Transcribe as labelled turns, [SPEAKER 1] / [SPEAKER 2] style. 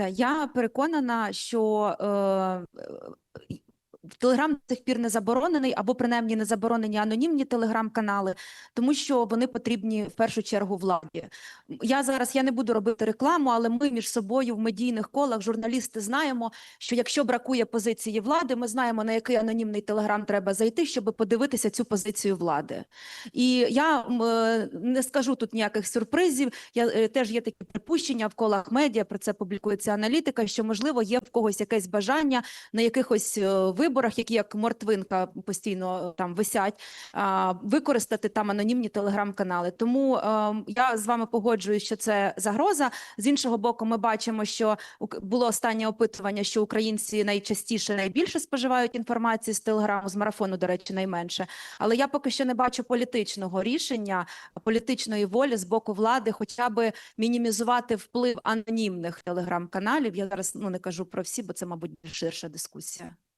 [SPEAKER 1] Дивіться, я переконана, що е, е, Телеграм до сих пір не заборонений, або принаймні не заборонені анонімні телеграм-канали, тому що вони потрібні в першу чергу владі. Я зараз я не буду робити рекламу, але ми між собою в медійних колах, журналісти, знаємо, що якщо бракує позиції влади, ми знаємо на який анонімний телеграм треба зайти, щоб подивитися цю позицію влади. І я е, не скажу тут ніяких сюрпризів. Я е, теж є такі припущення в колах медіа. Про це публікується аналітика. Що можливо є в когось якесь бажання на якихось е, виборах, які як мортвинка постійно там висять, використати там анонімні телеграм-канали. Тому е, я з вами погоджуюсь, що це загроза. З іншого боку, ми бачимо, що було останнє опитування, що українці найчастіше найбільше споживають інформації з телеграму, з марафону, до речі, найменше. Але я поки що не бачу політичного рішення, політичної волі з боку влади, хоча би мінімізувати вплив анонімних телеграм-каналів. Я зараз ну не кажу про всі, бо це, мабуть, ширша дискусія.